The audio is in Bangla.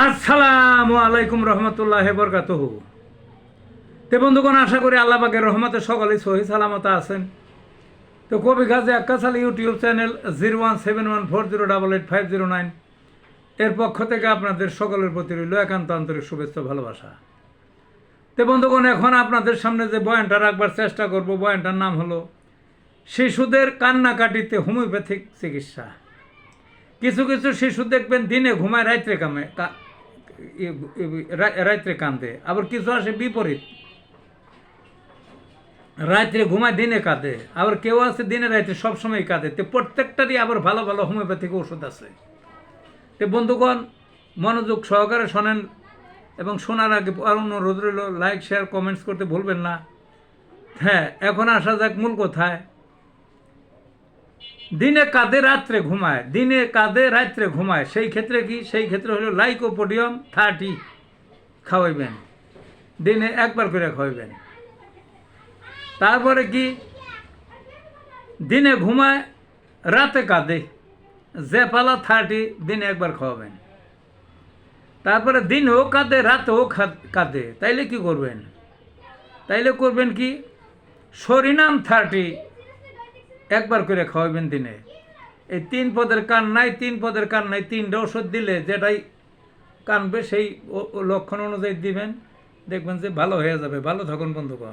আসসালামু আলাইকুম রহমতুল্লাহ বরকাতহু। তে বন্ধুগণ, আশা করি আল্লাহ পাকের রহমতে সকলেই সহি সালামত আছেন। তো কবি Gazi Akkasal YouTube channel zero one seven one four zero double eight five zero nine এর পক্ষ থেকে আপনাদের সকলের প্রতি রইল একান্ত আন্তরিক শুভেচ্ছা ভালোবাসা। তে বন্ধুগণ, এখন আপনাদের সামনে যে বয়ানটা রাখবার চেষ্টা করব, বয়ানটার নাম হলো, শিশুদের কান্নাকাটিতে হোমিওপ্যাথিক চিকিৎসা। কিছু কিছু শিশু দেখবেন দিনে ঘুমায় রাত্রে কামে রাত্রে কান্দে আবার কিছু আসে বিপরীত। রাত্রে ঘুমায়, দিনে কাঁদে, আবার কেউ আছে দিনে রাত্রে সবসময় কাঁদে। তো প্রত্যেকটারই আবার ভালো ভালো হোমিওপ্যাথিক ওষুধ আছে। তো বন্ধুগণ, মনোযোগ সহকারে শোনেন এবং শোনার আগে অনুরোধ রইল লাইক শেয়ার কমেন্টস করতে ভুলবেন না। হ্যাঁ এখন আসা যাক মূল কোথায়। দিনে কাঁদে রাত্রে ঘুমায়, দিনে কাঁদে রাত্রে ঘুমায়। সেই ক্ষেত্রে কি? সেই ক্ষেত্রে হলো লাইকোপোডিয়াম থার্টি খাওয়াইবেন। দিনে একবার করে খাওয়াইবেন। তারপরে কি? দিনে ঘুমায়, রাতে কাঁদে জেপালা থার্টি, দিনে একবার খাওয়াবেন। তারপরে দিন হোক কাঁদে রাতেও হোক কাঁদে তাইলে কি করবেন? তাইলে করবেন কি? সরিনাম থার্টি একবার করে খাওয়াবেন দিনে। এই তিন পদের কান নাই, তিন পদের কান নাই, তিনটা ওষুধ দিলে যেটাই কানবে সেই লক্ষণ অনুযায়ী দিবেন। দেখবেন যে ভালো হয়ে যাবে। ভালো থাকুন, বন্ধুগণ।